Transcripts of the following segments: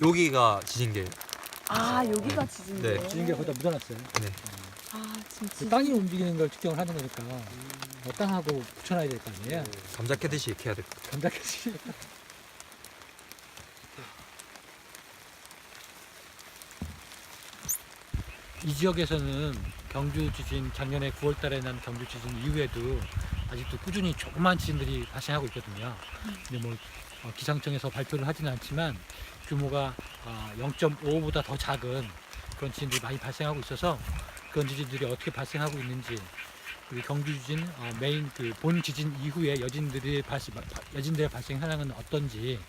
여기가 지진계. 아 여기가 지진이에요. 네. 지진계 거기다 묻어놨어요. 네. 아그 지진. 땅이 움직이는 걸 측정을 하는 거니까 뭐 땅하고 붙여놔야 될 거 아니에요. 감자 캐듯이 이렇게 해야. 감자캐지. 이 지역에서는 경주 지진 작년에 9월 달에 난 경주 지진 이후에도 아직도 꾸준히 조그만 지진들이 발생하고 있거든요. 근데 뭐 어, 기상청에서 발표를 하지는 않지만 규모가 0.5보다 더 작은 그런 지진들이 많이 발생하고 있어서 그런 지진들이 어떻게 발생하고 있는지 그리고 경주 지진 어, 메인 그 본 지진 이후에 여진들이 발생 여진들의 발생 현황은 어떤지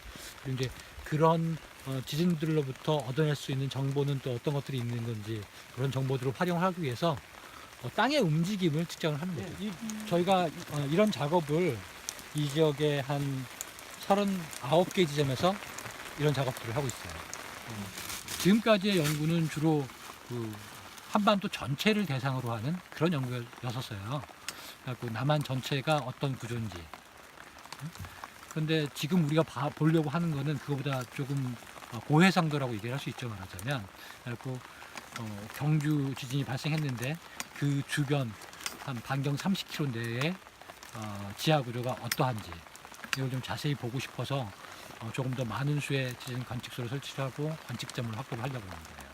그리고 이제 그런 어, 지진들로부터 얻어낼 수 있는 정보는 또 어떤 것들이 있는 건지 그런 정보들을 활용하기 위해서 어, 땅의 움직임을 측정을 거죠. 이, 저희가 어, 이런 작업을 이 지역에 한 39개 지점에서 이런 작업들을 하고 있어요. 어, 지금까지의 연구는 주로 그 한반도 전체를 대상으로 하는 그런 연구였었어요. 그래갖고 남한 전체가 어떤 구조인지. 그런데 지금 우리가 봐, 보려고 하는 거는 그거보다 조금 어, 고해상도라고 얘기를 할 수 있죠 말하자면. 그래갖고 어, 경주 지진이 발생했는데 그 주변 한 반경 30km 내에 어, 지하 구조가 어떠한지 이걸 좀 자세히 보고 싶어서 어, 조금 더 많은 수의 지진 관측소를 설치하고 관측점을 확보를 하려고 합니다.